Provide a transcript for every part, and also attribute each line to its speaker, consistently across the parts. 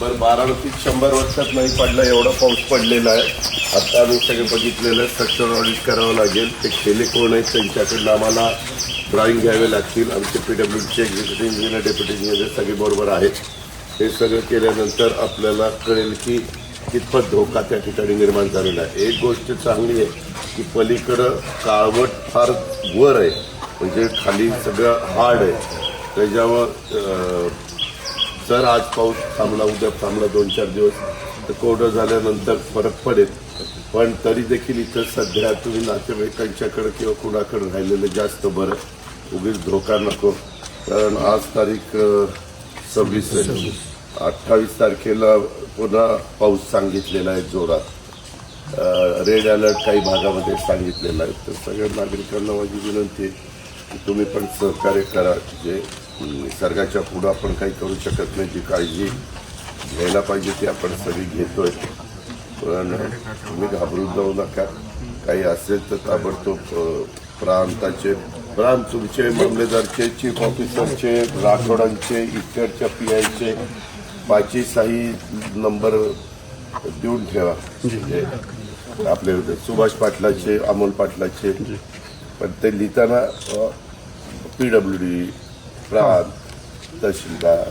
Speaker 1: पण बारामतीत शंभर वर्षात नाही पडला एवढा पाऊस पडलेला आहे. आता आम्ही सगळे बघितलेलं स्ट्रक्चर ऑडिट करावं लागेल. ते केले कोण आहेत त्यांच्याकडनं आम्हाला ड्रॉइंग घ्यावे लागतील. आमचे पी डब्ल्यूचे एक्झिक्युटिव्ह इंजिनियर डेप्युटी इंजिनियर सगळे बरोबर आहेत. हे सगळं केल्यानंतर आपल्याला कळेल की कितपत धोका त्या ठिकाणी निर्माण झालेला आहे. एक गोष्ट चांगली आहे की पलीकडं काळवट फार वर आहे. म्हणजे खाली सगळं हार्ड आहे. त्याच्यावर जर आज पाऊस थांबला उद्या थांबला दोन चार दिवस तर कोरडं झाल्यानंतर फरक पडेल. पण तरी देखील इथं सध्या तुम्ही नातेवाईकांच्याकडे किंवा कुणाकडे राहिलेलं जास्त बरं. उगीच धोका नको. कारण आज तारीख सव्वीस आहे. अठ्ठावीस तारखेला पुन्हा पाऊस सांगितलेला आहे जोरात. रेड अलर्ट काही भागामध्ये सांगितलेला आहे. तर सगळ्या नागरिकांना माझी विनंती आहे की तुम्ही पण सहकार्य करा. जे निसर्गाच्या पुढं आपण काही करू शकत नाही. जी काळजी घ्यायला पाहिजे ती आपण सगळी घेतोय. पण तुम्ही घाबरून जाऊ नका. काही असेल तर ताबडतोब प्रांताचे प्रांत तुमचे मामलेदारचे चीफ ऑफिसरचे राठोडांचे इकडच्या पी आयचे पाचही साही नंबर देऊन ठेवा. म्हणजे आपले सुभाष पाटलाचे अमोल पाटलाचे. पण ते लिहिताना पी डब्ल्यू डी प्रांत तहसीलदार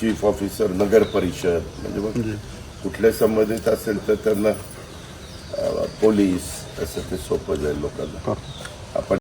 Speaker 1: चीफ ऑफिसर नगर परिषद म्हणजे मग कुठले संबंधित असेल तर त्यांना पोलीस असं ते सोपं जाईल लोकांना. आपण